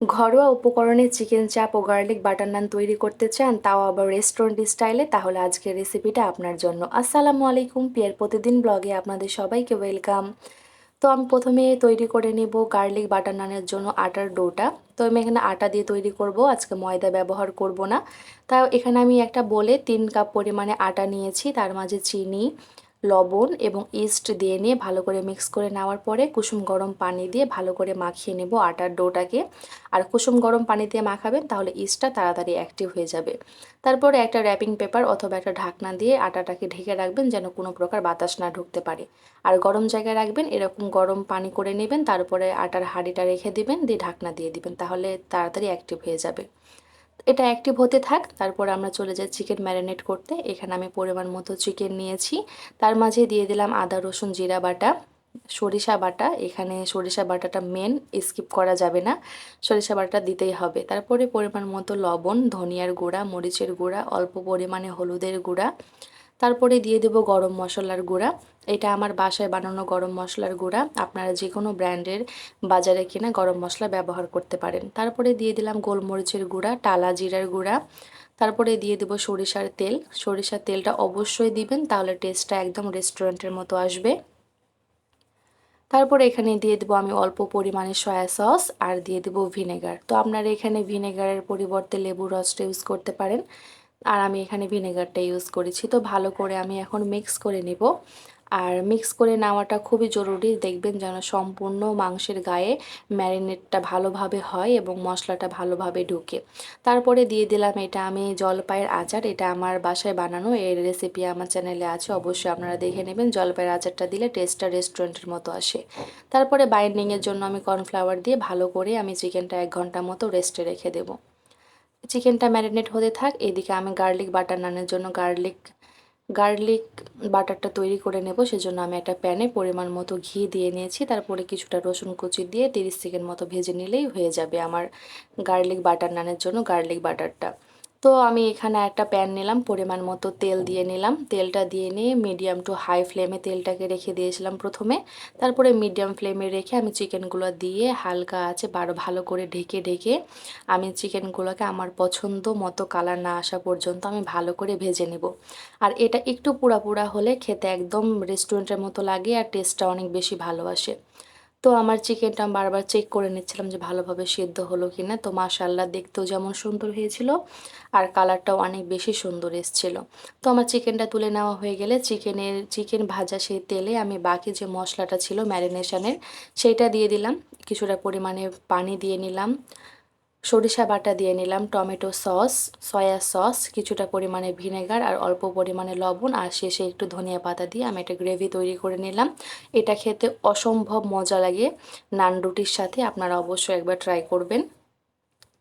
ঘরোয়া উপকরণে চিকেন চাপ ও গার্লিক বাটার নান তৈরি করতে চান, তাও আবার রেস্টুরেন্ট স্টাইলে তাহলে আজকের রেসিপিটা আপনার জন্য। আসসালামু আলাইকুম, পিয়ার প্রতিদিন ব্লগে আপনাদের সবাইকে ওয়েলকাম তো আমি প্রথমে তৈরি করে নেব গার্লিক বাটার নানের জন্য আটার ডোটা। তো আমি এখানে আটা দিয়ে তৈরি করব, আজকে ময়দা ব্যবহার করব না। তাও এখানে আমি একটা বলে তিন কাপ পরিমাণে আটা নিয়েছি, তার মাঝে চিনি লবণ এবং ইস্ট দিয়ে নিয়ে ভালো করে মিক্স করে নেওয়ার পরে কুসুম গরম পানি দিয়ে ভালো করে মাখিয়ে নেব আটার ডোটাকে। আর কুসুম গরম পানি দিয়ে মাখাবেন তাহলে ইস্টটা তাড়াতাড়ি অ্যাক্টিভ হয়ে যাবে। তারপরে একটা র্যাপিং পেপার অথবা একটা ঢাকনা দিয়ে আটাটাকে ঢেকে রাখবেন যেন কোনো প্রকার বাতাস না ঢুকতে পারে। আর গরম জায়গায় রাখবেন, এরকম গরম পানি করে নেবেন, তারপরে আটার হাঁড়িটা রেখে দিবেন, দিয়ে ঢাকনা দিয়ে দিবেন, তাহলে তাড়াতাড়ি অ্যাক্টিভ হয়ে যাবে। এটা অ্যাক্টিভ হতে থাক। তারপর আমরা চলে যাই চিকেন ম্যারিনেট করতে। এখানে আমি পরিমাণ মতো চিকেন নিয়েছি। তার মাঝে দিয়ে দিলাম আদা, রসুন, জিরা বাটা, সরিষা বাটা। এখানে সরিষা বাটাটা মেন স্কিপ করা যাবে না। সরিষা বাটা দিতেই হবে। তারপরে পরিমাণ মতো লবণ, ধনিয়ার গুঁড়া, মরিচের গুঁড়া, অল্প পরিমাণে হলুদের গুঁড়া। তারপরে দিয়ে দেব গরম মশলার গুঁড়া। এটা আমার বাসায় বানানো গরম মশলার গুঁড়া। আপনারা যে কোনো ব্র্যান্ডের বাজারে কিনা গরম মশলা ব্যবহার করতে পারেন। তারপরে দিয়ে দিলাম গোলমরিচের গুঁড়া, টালা জিরার গুঁড়া। তারপরে দিয়ে দেব সরিষার তেল। সরিষার তেলটা অবশ্যই দিবেন, তাহলে টেস্টটা একদম রেস্টুরেন্টের মতো আসবে। তারপরে এখানে দিয়ে দেবো আমি অল্প পরিমাণে সয়া সস আর দিয়ে দেবো ভিনেগার। তো আপনারা এখানে ভিনেগারের পরিবর্তে লেবু রসটা ইউজ করতে পারেন। আর আমি এখানে ভিনেগারটা ইউজ করেছি। তো ভালো করে আমি এখন মিক্স করে নেব। আর মিক্স করে নেওয়াটা খুবই জরুরি। দেখবেন যেন সম্পূর্ণ মাংসের গায়ে ম্যারিনেটটা ভালোভাবে হয় এবং মশলাটা ভালোভাবে ঢুকে। তারপরে দিয়ে দিলাম এটা আমি জলপাইয়ের আচার। এটা আমার বাসায় বানানো। এর রেসিপি আমার চ্যানেলে আছে। অবশ্যই আপনারা দেখে নেবেন। জলপাইয়ের আচারটা দিলে টেস্টটা রেস্টুরেন্টের মতো আসে। তারপরে বাইন্ডিংয়ের জন্য আমি কর্নফ্লাওয়ার দিয়ে ভালো করে আমি চিকেনটা এক ঘণ্টা মতো রেস্টে রেখে দেবো। চিকেনটা ম্যারিনেট হতে থাক, এদিকে আমি গার্লিক বাটার নানের জন্য গার্লিক গার্লিক বাটারটা তৈরি করে নেব, সেজন্য আমি একটা প্যানে পরিমাণ মতো ঘি দিয়ে নিয়েছি, তারপরে কিছুটা রসুন কুচি দিয়ে তিরিশ সেকেন্ড মতো ভেজে নিলেই হয়ে যাবে আমার গার্লিক বাটার নানের জন্য গার্লিক বাটারটা। তো আমি এখানে একটা প্যান নিলাম, পরিমাণ মতো তেল দিয়ে নিলাম। তেলটা দিয়ে নিয়ে মিডিয়াম টু হাই ফ্লেমে তেলটাকে রেখে দিয়েছিলাম প্রথমে। তারপরে মিডিয়াম ফ্লেমে রেখে আমি চিকেনগুলো দিয়ে হালকা আছে বারো ভালো করে ঢেকে ঢেকে আমি চিকেনগুলোকে আমার পছন্দ মতো কালার না আসা পর্যন্ত আমি ভালো করে ভেজে নেব। আর এটা একটু পুরা পুরা হলে খেতে একদম রেস্টুরেন্টের মতো লাগে আর টেস্টটা অনেক বেশি ভালো আসে। তো আমার চিকেনটা বারবার চেক করে নিচ্ছিলাম যে ভালোভাবে সিদ্ধ হলো কি না তো মাশাল্লাহ দেখতেও যেমন সুন্দর হয়েছিল আর কালারটাও অনেক বেশি সুন্দর এসছিল। তো আমার চিকেনটা তুলে নেওয়া হয়ে গেলে চিকেনের, চিকেন ভাজা সেই তেলে আমি বাকি যে মশলাটা ছিল ম্যারিনেশনের সেইটা দিয়ে দিলাম। কিছুটা পরিমাণে পানি দিয়ে নিলাম। সরিষা বাটা দিয়ে নিলাম টমেটো সস, সয়া সস, কিছুটা পরিমাণে ভিনেগার আর অল্প পরিমাণে লবণ আর শেষে একটু ধনিয়া পাতা দিয়ে আমি একটা গ্রেভি তৈরি করে নিলাম। এটা খেতে অসম্ভব মজা লাগে। নান রুটির সাথে আপনারা অবশ্যই একবার ট্রাই করবেন।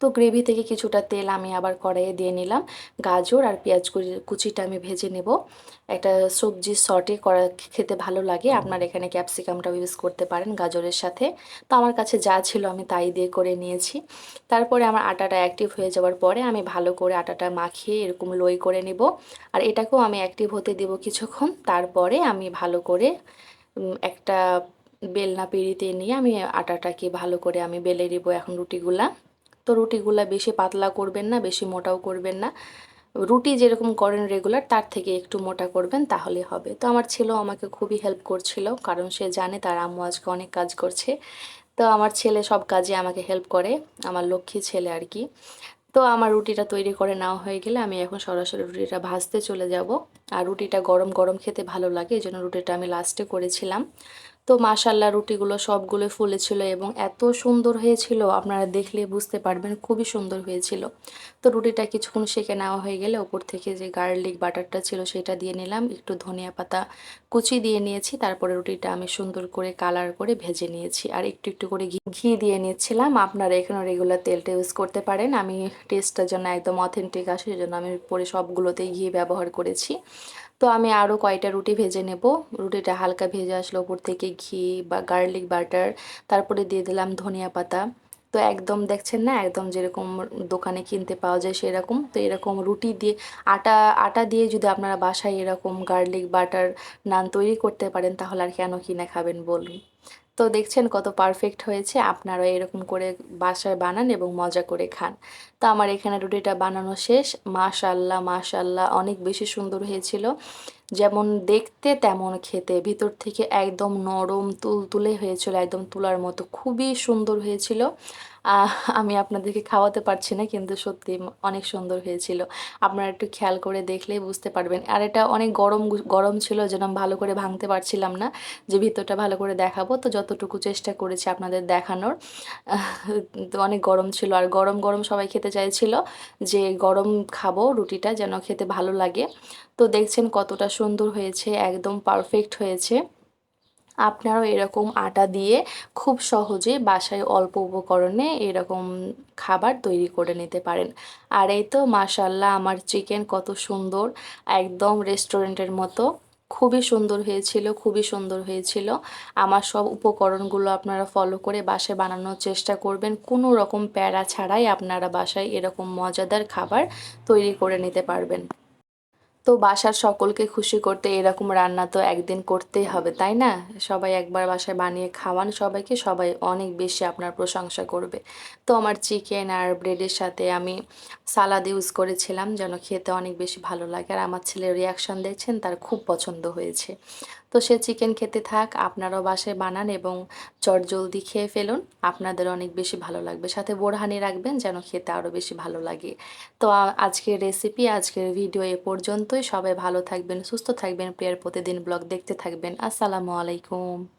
তো গ্রেভি থেকে কিছুটা তেল আমি আবার কড়াইয়ে দিয়ে নিলাম। গাজর আর পেঁয়াজ কুচিটা আমি ভেজে নেব। একটা সবজি সটে করা খেতে ভালো লাগে। আপনার এখানে ক্যাপসিকামটাও ইউজ করতে পারেন গাজরের সাথে। তো আমার কাছে যা ছিল আমি তাই দিয়ে করে নিয়েছি। তারপরে আমার আটাটা অ্যাক্টিভ হয়ে যাওয়ার পরে আমি ভালো করে আটাটা মাখিয়ে এরকম লই করে নেব। আর এটাকেও আমি অ্যাক্টিভ হতে দেব কিছুক্ষণ। তারপরে আমি ভালো করে একটা বেলনা পিড়িতে নিয়ে আমি আটাটাকে ভালো করে আমি বেলে নেব এখন রুটিগুলা। তো রুটিগুলা বেশি পাতলা করবেন না, বেশি মোটাও করবেন না। রুটি যেরকম করেন রেগুলার তার থেকে একটু মোটা করবেন, তাহলে হবে। তো আমার ছেলেও আমাকে খুবই হেল্প করছিল, কারণ সে জানে তার আম্মু আজকে অনেক কাজ করছে। তো আমার ছেলে সব কাজে আমাকে হেল্প করে, আমার লক্ষ্মী ছেলে আর কি। তো আমার রুটিটা তৈরি করে নেওয়া হয়ে গেলে আমি এখন সরাসরি রুটিটা ভাজতে চলে যাব। আর রুটিটা গরম গরম খেতে ভালো লাগে এই জন্য রুটিটা আমি লাস্টে করেছিলাম। তো মাশাল্লাহ রুটিগুলো সবগুলো ফুলেছিল এবং এত সুন্দর হয়েছিল, আপনারা দেখলে বুঝতে পারবেন খুবই সুন্দর হয়েছিল। তো রুটিটা কিছুক্ষণ সেঁকে নেওয়া হয়ে গেলে ওপর থেকে যে গার্লিক বাটারটা ছিল সেটা দিয়ে নিলাম, একটু ধনিয়া পাতা কুচি দিয়ে নিয়েছি, তারপরে রুটিটা আমি সুন্দর করে কালার করে ভেজে নিয়েছি। আর একটু একটু করে ঘি দিয়ে নিচ্ছিলাম, আপনারা এখানে রেগুলার তেলটা ইউজ করতে পারেন, আমি টেস্টটার জন্য একদম অথেন্টিক আসে, সেজন্য আমি পরে সবগুলোতেই ঘি ব্যবহার করেছি। তো আমি আরও কয়টা রুটি ভেজে নেব। রুটিটা হালকা ভেজে আসলো ওপর থেকে ঘি বা গার্লিক বাটার তারপরে দিয়ে দিলাম ধনিয়া পাতা। তো একদম দেখছেন না, একদম যেরকম দোকানে কিনতে পাওয়া যায় সেরকম। তো এরকম রুটি দিয়ে, আটা আটা দিয়ে যদি আপনারা বাসায় এরকম গার্লিক বাটার নান তৈরি করতে পারেন, তাহলে আর কেন কিনে খাবেন বলুন? তো দেখছেন কত পারফেক্ট হয়েছে। আপনারা এরকম করে বাসায় বানান এবং মজা করে খান। তো আমার এখানে রুটিটা বানানো শেষ। মাশাল্লাহ মাশাল্লাহ অনেক বেশি সুন্দর হয়েছিল। যেমন দেখতে তেমন খেতে। ভিতর থেকে একদম নরম তুলতুলে হয়েছিল, একদম তুলার মতো। খুবই সুন্দর হয়েছিল। আমি আপনাদেরকে খাওয়াতে পারছি না, কিন্তু সত্যি অনেক সুন্দর হয়েছিল। আপনারা একটু খেয়াল করে দেখলেই বুঝতে পারবেন। আর এটা অনেক গরম গরম ছিল, যেন ভালো করে ভাঙতে পারছিলাম না। যে ভিতরটা ভালো করে দেখাবো, তো যতটুকু চেষ্টা করেছি আপনাদের দেখানোর। তো অনেক গরম ছিল। আর গরম গরম সবাই খেতে চাইছিল যে গরম খাব রুটিটা, যেন খেতে ভালো লাগে। তো দেখছেন কতটা সুন্দর হয়েছে, একদম পারফেক্ট হয়েছে। আপনারাও এরকম আটা দিয়ে খুব সহজে বাসায় অল্প উপকরণে এরকম খাবার তৈরি করে নিতে পারেন। আর এই তো মাশাল্লাহ আমার চিকেন কত সুন্দর, একদম রেস্টুরেন্টের মতো। খুবই সুন্দর হয়েছিল, খুবই সুন্দর হয়েছিল। আমার সব উপকরণগুলো আপনারা ফলো করে বাসায় বানানোর চেষ্টা করবেন। কোনো রকম প্যারা ছাড়াই আপনারা বাসায় এরকম মজাদার খাবার তৈরি করে নিতে পারবেন। তো বাসার সকলকে খুশি করতে এরকম রান্না তো একদিন করতেই হবে, তাই না? সবাই একবার বাসায় বানিয়ে খাওয়ান সবাইকে, সবাই অনেক বেশি আপনার প্রশংসা করবে। তো আমার চিকেন আর ব্রেডের সাথে আমি সালাদ ইউজ করেছিলাম, যেন খেতে অনেক বেশি ভালো লাগে। আর আমার ছেলের রিয়াকশান দেখছেন, তার খুব পছন্দ হয়েছে। তো সে চিকেন খেতে থাক, আপনারাও বাসায় বানান এবং চট জলদি খেয়ে ফেলুন। আপনাদের অনেক বেশি ভালো লাগবে। সাথে বোরহানি রাখবেন যেন খেতে আরও বেশি ভালো লাগে। তো আজকের রেসিপি আজকের ভিডিও এ পর্যন্তই। সবাই ভালো থাকবেন, সুস্থ থাকবেন। প্রিয়ার প্রতিদিন ব্লগ দেখতে থাকবেন। আসসালামু আলাইকুম।